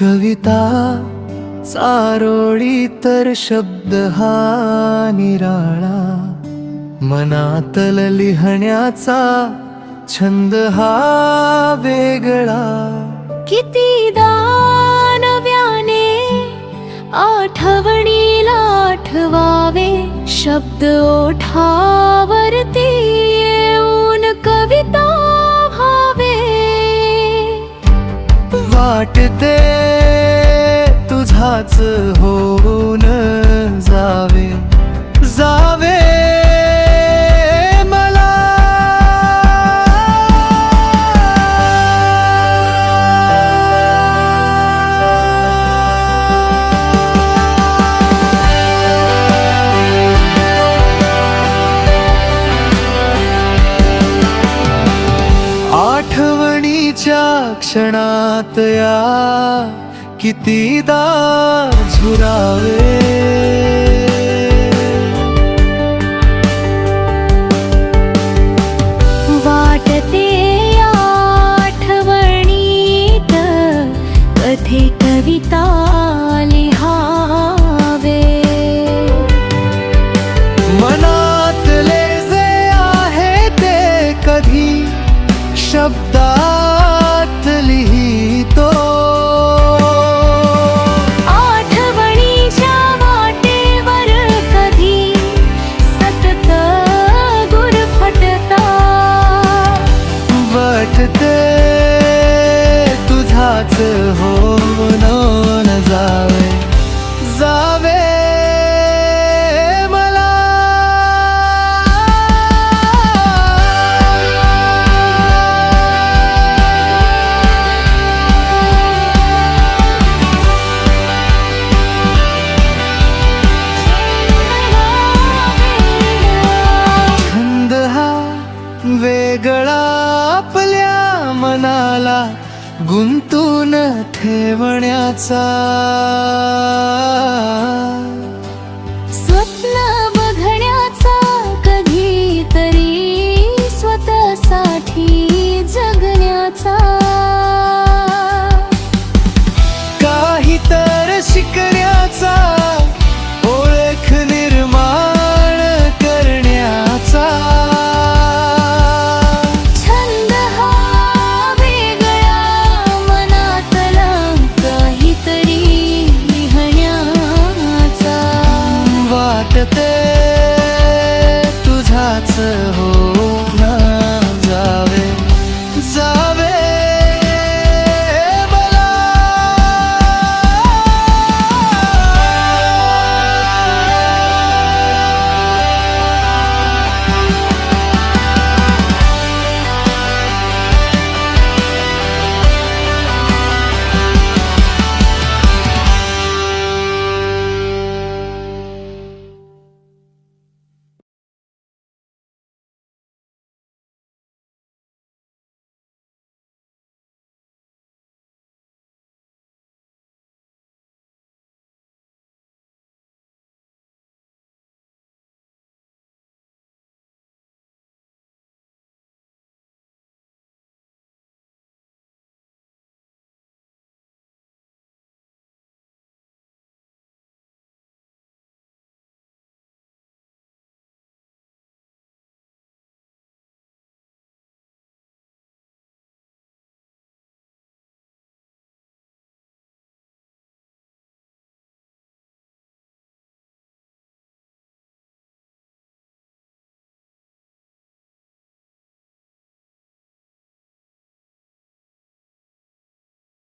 कविता चारोळी तर शब्द हा निराळा. मनातल लिहण्याचा छंद हा वेगळा. कितीदा नव्याने आठवणीला आठवावे शब्द ओठावरती येऊन कविता व्हावे. वाटते तुझाच होऊन जावे जावे मला. आठवणीच्या क्षणात या कितीदा झुरावे. वाटते आठवणीत कथे कविता लिहावे. मनातले जे आहे ते कधी शब्दात मनाला गुंतून ठेवण्याचा.